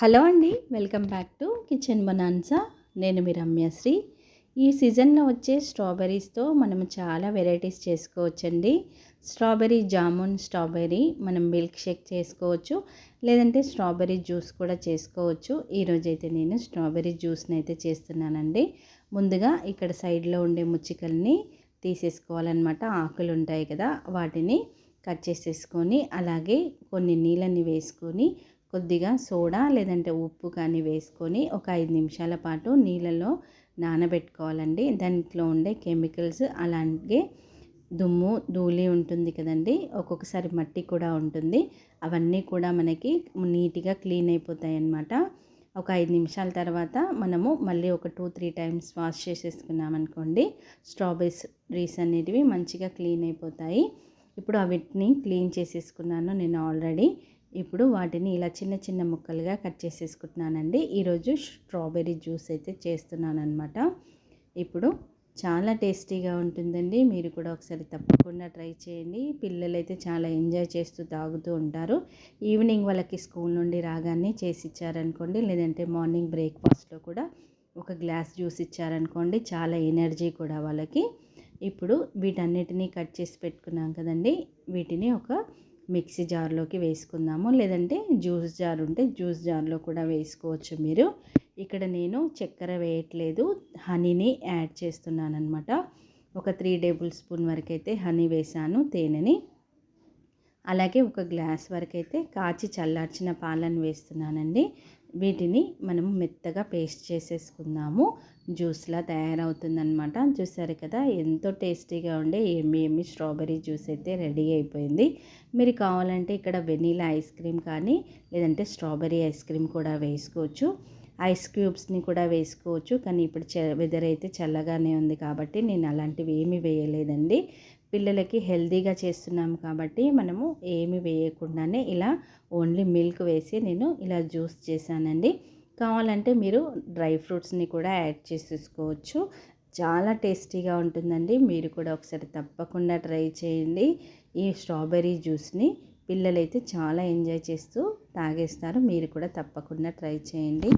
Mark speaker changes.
Speaker 1: Hello అండి welcome back to kitchen bonanza. నేను మీ రమ్యశ్రీ ఈ సీజన్లో వచ్చే స్ట్రాబెర్రీస్తో మనం చాలా వెరైటీస్ చేసుకోవచ్చండి. స్ట్రాబెర్రీ జామున్ స్ట్రాబెర్రీ మనం మిల్క్ షేక్ చేసుకోవచ్చు లేదంటే స్ట్రాబెర్రీ జ్యూస్ కూడా చేసుకోవచ్చు. ఈరోజైతే నేను స్ట్రాబెర్రీ జ్యూస్ని అయితే చేస్తున్నానండి. ముందుగా ఇక్కడ సైడ్లో ఉండే ముచ్చికల్ని తీసేసుకోవాలన్నమాట. ఆకులు ఉంటాయి కదా వాటిని కట్ చేసేసుకొని అలాగే కొన్ని నీళ్ళని వేసుకొని కొద్దిగా సోడా లేదంటే ఉప్పు కానీ వేసుకొని ఒక ఐదు నిమిషాల పాటు నీళ్ళలో నానబెట్టుకోవాలండి. దాంట్లో ఉండే కెమికల్స్ అలాగే దుమ్ము ధూళి ఉంటుంది కదండి. ఒక్కొక్కసారి మట్టి కూడా ఉంటుంది. అవన్నీ కూడా మనకి నీట్గా క్లీన్ అయిపోతాయి అన్నమాట ఒక ఐదు నిమిషాల తర్వాత మనము మళ్ళీ ఒక టూ త్రీ టైమ్స్ వాష్ చేసేసుకున్నాం అనుకోండి స్ట్రాబెర్రీస్ అనేటివి మంచిగా క్లీన్ అయిపోతాయి. ఇప్పుడు అవిటిని క్లీన్ చేసేసుకున్నాను నేను ఆల్రెడీ. ఇప్పుడు వాటిని ఇలా చిన్న చిన్న ముక్కలుగా కట్ చేసేసుకుంటున్నానండి. ఈరోజు స్ట్రాబెర్రీ జ్యూస్ అయితే చేస్తున్నాను అనమాట ఇప్పుడు చాలా టేస్టీగా ఉంటుందండి. మీరు కూడా ఒకసారి తప్పకుండా ట్రై చేయండి. పిల్లలైతే చాలా ఎంజాయ్ చేస్తూ తాగుతూ ఉంటారు. ఈవినింగ్ వాళ్ళకి స్కూల్ నుండి రాగానే చేసి ఇచ్చారనుకోండి లేదంటే మార్నింగ్ బ్రేక్ఫాస్ట్లో కూడా ఒక గ్లాస్ జ్యూస్ ఇచ్చారనుకోండి చాలా ఎనర్జీ కూడా వాళ్ళకి. ఇప్పుడు వీటన్నిటినీ కట్ చేసి పెట్టుకున్నాం కదండి. వీటిని ఒక మిక్సీ జార్లోకి వేసుకుందాము. లేదంటే జ్యూస్ జార్ ఉంటే జ్యూస్ జార్లో కూడా వేసుకోవచ్చు మీరు. ఇక్కడ నేను చక్కెర వేయట్లేదు. హనీని యాడ్ చేస్తున్నాను అనమాట ఒక త్రీ టేబుల్ స్పూన్ వరకు అయితే హనీ వేసాను తేనెని. అలాగే ఒక గ్లాస్ వరకు అయితే కాచి చల్లార్చిన పాలను వేస్తున్నానండి. వీటిని మనం మెత్తగా పేస్ట్ చేసేసుకుందాము. జ్యూస్లా తయారవుతుందనమాట చూసారు కదా ఎంతో టేస్టీగా ఉండే ఏమి ఏమి స్ట్రాబెర్రీ జ్యూస్ అయితే రెడీ అయిపోయింది. మీరు కావాలంటే ఇక్కడ వెనీలా ఐస్ క్రీమ్ కానీ లేదంటే స్ట్రాబెర్రీ ఐస్ క్రీమ్ కూడా వేసుకోవచ్చు. ఐస్ క్యూబ్స్ని కూడా వేసుకోవచ్చు. కానీ ఇప్పుడు చ వెదర్ అయితే చల్లగానే ఉంది కాబట్టి నేను అలాంటివి ఏమీ వేయలేదండి. పిల్లలకి హెల్దీగా చేస్తున్నాం కాబట్టి మనము ఏమి వేయకుండానే ఇలా ఓన్లీ మిల్క్ వేసి నేను ఇలా జ్యూస్ చేశానండి. కావాలంటే మీరు డ్రై ఫ్రూట్స్ని కూడా యాడ్ చేసేసుకోవచ్చు. చాలా టేస్టీగా ఉంటుందండి. మీరు కూడా ఒకసారి తప్పకుండా ట్రై చేయండి. ఈ స్ట్రాబెర్రీ జ్యూస్ని పిల్లలైతే చాలా ఎంజాయ్ చేస్తూ తాగేస్తారు. మీరు కూడా తప్పకుండా ట్రై చేయండి.